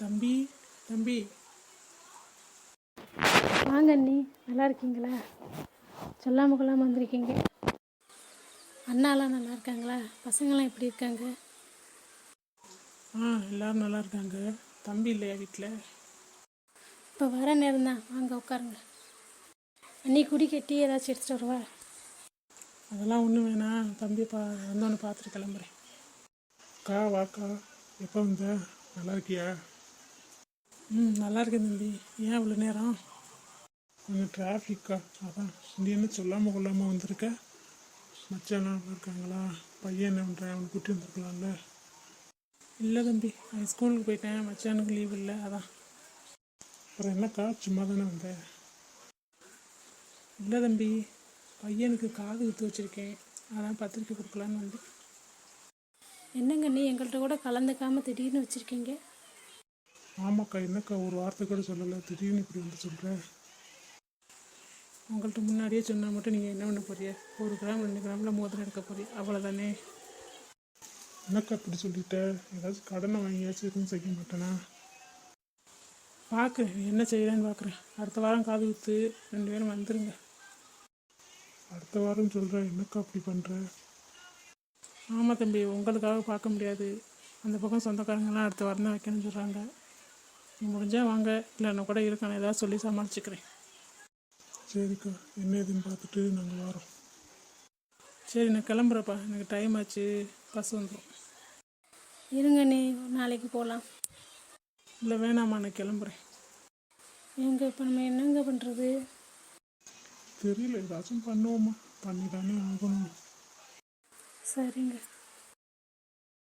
தம்பி தம்பி. வாங்க அண்ணி நல்லா இருக்கீங்களா? சொல்லாம கொள்ளாமல் வந்திருக்கீங்க. அண்ணாலாம் நல்லா இருக்காங்களா? பசங்களாம் எப்படி இருக்காங்க? ஆ எல்லாரும் நல்லா இருக்காங்க. தம்பி இல்லையா வீட்டில் இப்போ வர நேரம் தான். வாங்க உட்காருங்க. அண்ணி குடி கட்டி ஏதாச்சும் எடுத்துகிட்டு வருவா? அதெல்லாம் ஒன்றும் வேணாம். தம்பி பா வந்தோன்னு பார்த்துட்டு கிளம்புறேன். அக்கா வாக்கா. எப்போ வந்த? நல்லா இருக்கியா? ம் நல்லா இருக்கேன் தம்பி. ஏன் இவ்வளோ நேரம்? கொஞ்சம் டிராஃபிக்கா அதான் நீ என்ன சொல்லாமல் கொள்ளாமல் வந்திருக்க. மச்சான்லாம் இருக்காங்களா? பையன் என்ன பண்ணுறேன் அவனை கூட்டி வந்துருக்கலாம்ல. இல்லை தம்பி நான் ஸ்கூலுக்கு போயிட்டேன். மச்சானுக்கு லீவ் இல்லை அதான். அப்புறம் என்னக்கா சும்மா தானே வந்தேன் இல்லை தம்பி பையனுக்கு காது குத்து வச்சுருக்கேன். அதான் பத்திரிக்கை கொடுக்கலான்னு வந்தேன். என்னங்க நீ எங்கள்கிட்ட கூட கலந்துக்காமல் திடீர்னு வச்சுருக்கீங்க? ஆமாக்கா என்னக்கா ஒரு வார்த்தை கூட சொல்லலை. திடீர்னு இப்படி வந்து சொல்கிறேன் உங்கள்கிட்ட முன்னாடியே சொன்னால் மட்டும் நீங்கள் என்ன பண்ண போறிய ஒரு கிராம் ரெண்டு கிராமில் மோதிரம் எடுக்க போறிய அவ்வளோதானே என்னக்கா இப்படி சொல்லிட்ட? ஏதாச்சும் கடனை வாங்கியாச்சும் எதுவும் செய்ய மாட்டேனா? பார்க்குறேன் என்ன செய்யலான்னு பார்க்குறேன் அடுத்த வாரம் காது ஊற்று ரெண்டு பேரும் வந்துடுங்க அடுத்த வாரம் சொல்கிறேன் என்னக்கா அப்படி பண்ணுறேன் ஆமாம் தம்பி உங்களுக்காக பார்க்க முடியாது. அந்த பக்கம் சொந்தக்காரங்கெல்லாம் அடுத்த வாரம் தான் வைக்கணும்னு சொல்கிறாங்க முடிஞ்சால் வாங்க. இல்லைன்னா கூட இருக்கான. ஏதாவது சொல்லி சமாளிச்சுக்கிறேன். சரிக்கா. என்ன ஏதுன்னு பார்த்துட்டு நாங்கள் வரோம். சரி நான் கிளம்புறப்பா எனக்கு டைம் ஆச்சு. பஸ் வந்துடும் இருங்க அண்ணி. நாளைக்கு போகலாம் இல்லை வேணாம்மா. நான் கிளம்புறேன். எங்க இப்போ நம்ம என்னங்க பண்ணுறது தெரியல. ஏதாச்சும் பண்ணுவோம்மா. பண்ணி தானே ஆகணும். சரிங்க.